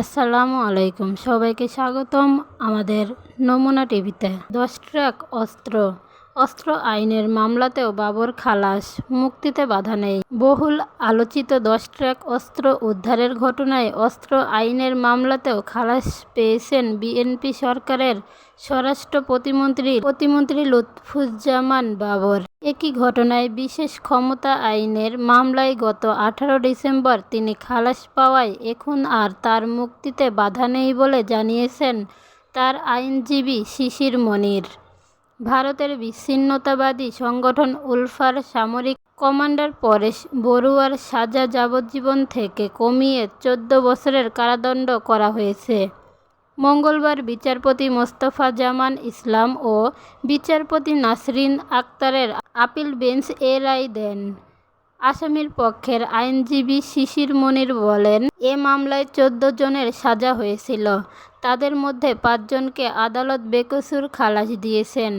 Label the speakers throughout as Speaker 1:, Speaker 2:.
Speaker 1: আসসালামু আলাইকুম। সবাইকে স্বাগতম আমাদের নমুনা টিভিতে। দশ ট্রাক অস্ত্র। অস্ত্র আইনের মামলাতেও বাবর খালাস, মুক্তিতে বাধা নেই। বহুল আলোচিত দশ ট্রাক অস্ত্র উদ্ধারের ঘটনায় অস্ত্র আইনের মামলাতেও খালাস পেয়েছেন বিএনপি সরকারের স্বরাষ্ট্র প্রতিমন্ত্রী প্রতিমন্ত্রী লুৎফুজ্জামান বাবর। একই ঘটনায় বিশেষ ক্ষমতা আইনের মামলায় গত আঠারো ডিসেম্বর তিনি খালাস পাওয়ায় এখন আর তার মুক্তিতে বাধা নেই বলে জানিয়েছেন তার আইনজীবী শিশির মনির। ভারতের বিচ্ছিন্নতাবাদী সংগঠন উলফার সামরিক কমান্ডার পরেশ বড়ুয়ার সাজা যাবজ্জীবন থেকে কমিয়ে চোদ্দ বছরের কারাদণ্ড করা হয়েছে। মঙ্গলবার বিচারপতি মোস্তফা জামান ইসলাম ও বিচারপতি নাসরিন আক্তারের আপিল বেঞ্চ এ রায় দেন। আসামির পক্ষের আইনজীবী শিশির মনির বলেন, এ মামলায় চোদ্দ জনের সাজা হয়েছিল। তাদের মধ্যে পাঁচজনকে আদালত বেকসুর খালাস দিয়েছেন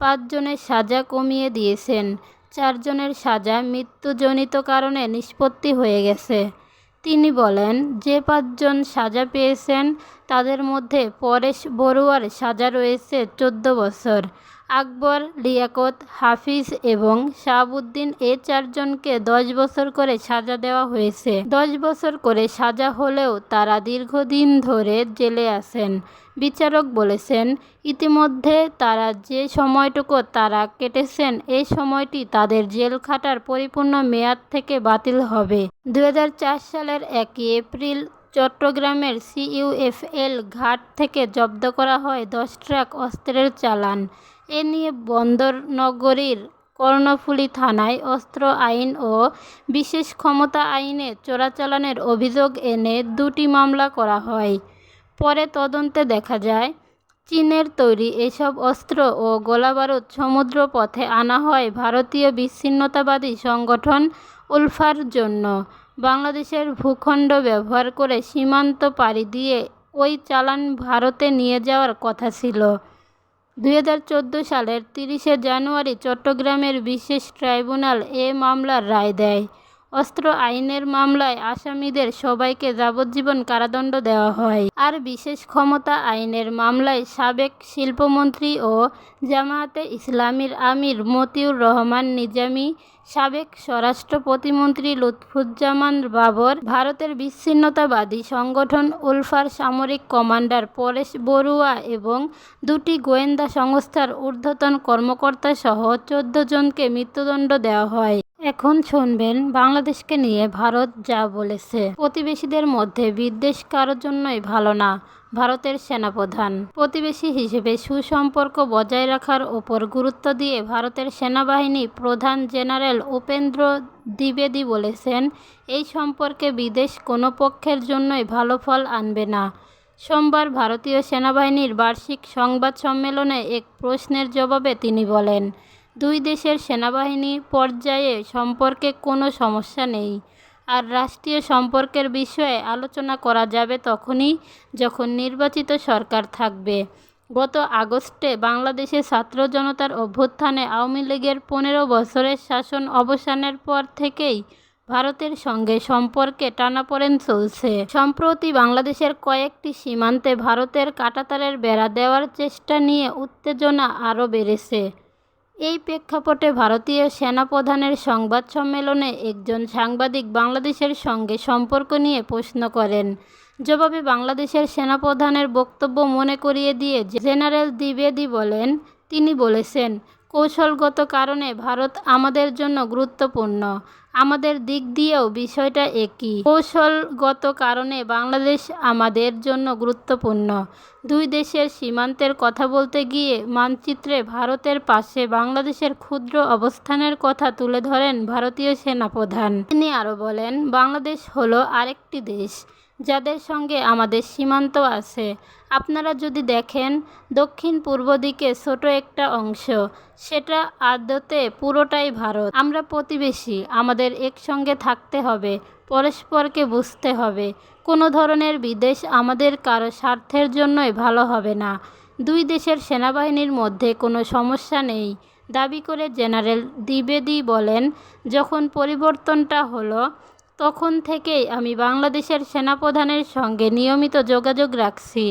Speaker 1: পাঁচজনের সাজা কমিয়ে দিয়েছেন চারজনের সাজা মৃত্যুজনিত কারণে নিষ্পত্তি হয়ে গেছে। তিনি বলেন যে পাঁচজন সাজা পেয়েছেন তাদের মধ্যে পরেশ বড়ুয়ার সাজা রয়েছে চোদ্দ বছর। আকবর, লিয়াকত, হাফিজ এবং শাহাবুদ্দিন এ চারজনকে দশ বছর করে সাজা দেওয়া হয়েছে। দশ বছর করে সাজা হলেও তারা দীর্ঘদিন ধরে জেলে আছেন। বিচারক বলেছেন, ইতিমধ্যে তারা যে সময়টুকু তারা কেটেছেন এই সময়টি তাদের জেল খাটার পরিপূর্ণ মেয়াদ থেকে বাতিল হবে। দু হাজার চার সালের একই এপ্রিল চট্টগ্রামের সিইউএফএল ঘাট থেকে জব্দ করা হয় দশ ট্রাক অস্ত্রের চালান। এ নিয়ে বন্দর নগরীর কর্ণফুলী থানায় অস্ত্র আইন ও বিশেষ ক্ষমতা আইনে চোরাচালানের অভিযোগ এনে দুটি মামলা করা হয়। পরে তদন্তে দেখা যায়, চীনের তৈরি এসব অস্ত্র ও গোলাবারুদ সমুদ্র পথে আনা হয় ভারতীয় বিচ্ছিন্নতাবাদী সংগঠন উলফার জন্য। বাংলাদেশের ভূখণ্ড ব্যবহার করে সীমান্ত পাড়ি দিয়ে ওই চালান ভারতে নিয়ে যাওয়ার কথা ছিল। দু হাজার চোদ্দ সালের তিরিশে জানুয়ারি চট্টগ্রামের বিশেষ ট্রাইব্যুনাল এ মামলার রায় দেয়। অস্ত্র আইনের মামলায় আসামিদের সবাইকে যাবজ্জীবন কারাদণ্ড দেওয়া হয়। আর বিশেষ ক্ষমতা আইনের মামলায় সাবেক শিল্পমন্ত্রী ও জামায়াতে ইসলামীর আমির মতিউর রহমান নিজামী, সাবেক স্বরাষ্ট্র প্রতিমন্ত্রী লুৎফুজ্জামান বাবর, ভারতের বিচ্ছিন্নতাবাদী সংগঠন উলফার সামরিক কমান্ডার পরেশ বড়ুয়া এবং দুটি গোয়েন্দা সংস্থার ঊর্ধ্বতন কর্মকর্তা সহ চোদ্দ জনকে মৃত্যুদণ্ড দেওয়া হয়। এখন শুনবেন, বাংলাদেশকে নিয়ে ভারত যা বলেছে। প্রতিবেশীদের মধ্যে বিদ্বেষ কারোর জন্যই ভালো না, ভারতের সেনাপ্রধান। প্রতিবেশী হিসেবে সুসম্পর্ক বজায় রাখার ওপর গুরুত্ব দিয়ে ভারতের সেনাবাহিনী প্রধান জেনারেল উপেন্দ্র দ্বিবেদী বলেছেন, এই সম্পর্কে বিদেশ কোনো পক্ষের জন্যই ভালো ফল আনবে না। সোমবার ভারতীয় সেনাবাহিনীর বার্ষিক সংবাদ সম্মেলনে এক প্রশ্নের জবাবে তিনি বলেন দুই দেশের সেনাবাহিনী পর্যায়ে সম্পর্কে কোনো সমস্যা নেই। আর রাষ্ট্রীয় সম্পর্কের বিষয়ে আলোচনা করা যাবে তখনই যখন নির্বাচিত সরকার থাকবে। গত আগস্টে বাংলাদেশে ছাত্র জনতার অভ্যুত্থানে আওয়ামী লীগের পনেরো বছরের শাসন অবসানের পর থেকেই ভারতের সঙ্গে সম্পর্কে টানাপোড়েন চলছে। সম্প্রতি বাংলাদেশের কয়েকটি সীমান্তে ভারতের কাঁটাতারের বেড়া দেওয়ার চেষ্টা নিয়ে উত্তেজনা আরও বেড়েছে। এই প্রেক্ষাপটে ভারতীয় সেনাপ্রধানের সংবাদ সম্মেলনে একজন সাংবাদিক বাংলাদেশের সঙ্গে সম্পর্ক নিয়ে প্রশ্ন করেন। জবাবে বাংলাদেশের সেনাপ্রধানের বক্তব্য মনে করিয়ে দিয়ে জেনারেল দ্বিবেদী বলেন, তিনি বলেছেন কৌশলগত কারণে ভারত আমাদের জন্য গুরুত্বপূর্ণ। আমাদের দিক দিয়েও বিষয়টা একই। কৌশলগত কারণে বাংলাদেশ আমাদের জন্য গুরুত্বপূর্ণ। দুই দেশের সীমান্তের কথা বলতে গিয়ে মানচিত্রে ভারতের পাশে বাংলাদেশের ক্ষুদ্র অবস্থানের কথা তুলে ধরেন ভারতীয় সেনাপ্রধান। তিনি আরও বলেন, বাংলাদেশ হলো আরেকটি দেশ। যাদের সঙ্গে আমাদের সীমান্ত আছে। আপনারা যদি দেখেন দক্ষিণ পূর্ব দিকে ছোট একটা অংশ, সেটা আদতে পুরোটাই ভারত। আমরা প্রতিবেশী, আমাদের একসঙ্গে থাকতে হবে, পরস্পরকে বুঝতে হবে। কোনো ধরনের বিদেশ আমাদের কারও স্বার্থের জন্যই ভালো হবে না। দুই দেশের সেনাবাহিনীর মধ্যে কোনো সমস্যা নেই। দাবি করে জেনারেল দ্বিবেদী বলেন, যখন পরিবর্তনটা হলো তখন থেকেই আমি বাংলাদেশের সেনাপ্রধানের সঙ্গে নিয়মিত যোগাযোগ রাখছি।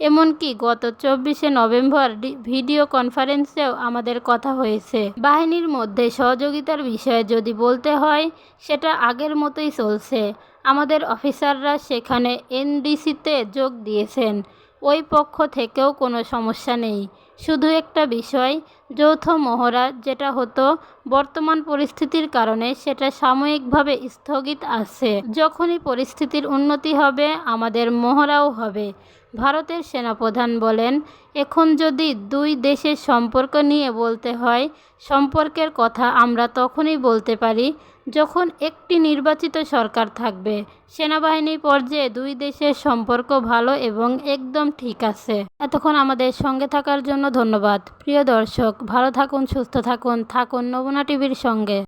Speaker 1: এমনকি গত চব্বিশে নভেম্বর ভিডিও কনফারেন্সেও আমাদের কথা হয়েছে। বাহিনীর মধ্যে সহযোগিতার বিষয়ে যদি বলতে হয়, সেটা আগের মতোই চলছে। আমাদের অফিসাররা সেখানে এনডিসিতে যোগ দিয়েছেন। ওই পক্ষ থেকেও কোনো সমস্যা নেই। শুধু একটা বিষয়, যৌথ মহড়া যেটা হতো বর্তমান পরিস্থিতির কারণে সেটা সাময়িকভাবে স্থগিত আছে। যখনই পরিস্থিতির উন্নতি হবে, আমাদের মহড়াও হবে। ভারতের সেনাপ্রধান বলেন, এখন যদি দুই দেশের সম্পর্ক নিয়ে বলতে হয়, সম্পর্কের কথা আমরা তখনই বলতে পারি যখন একটি নির্বাচিত সরকার থাকবে, সেনাবাহিনী পর্যায়ে দুই দেশের সম্পর্ক ভালো এবং একদম ঠিক আছে। এতক্ষণ আমাদের সঙ্গে থাকার জন্য ধন্যবাদ। প্রিয় দর্শক, ভালো থাকুন, সুস্থ থাকুন থাকুন নমুনা টিভির সঙ্গে।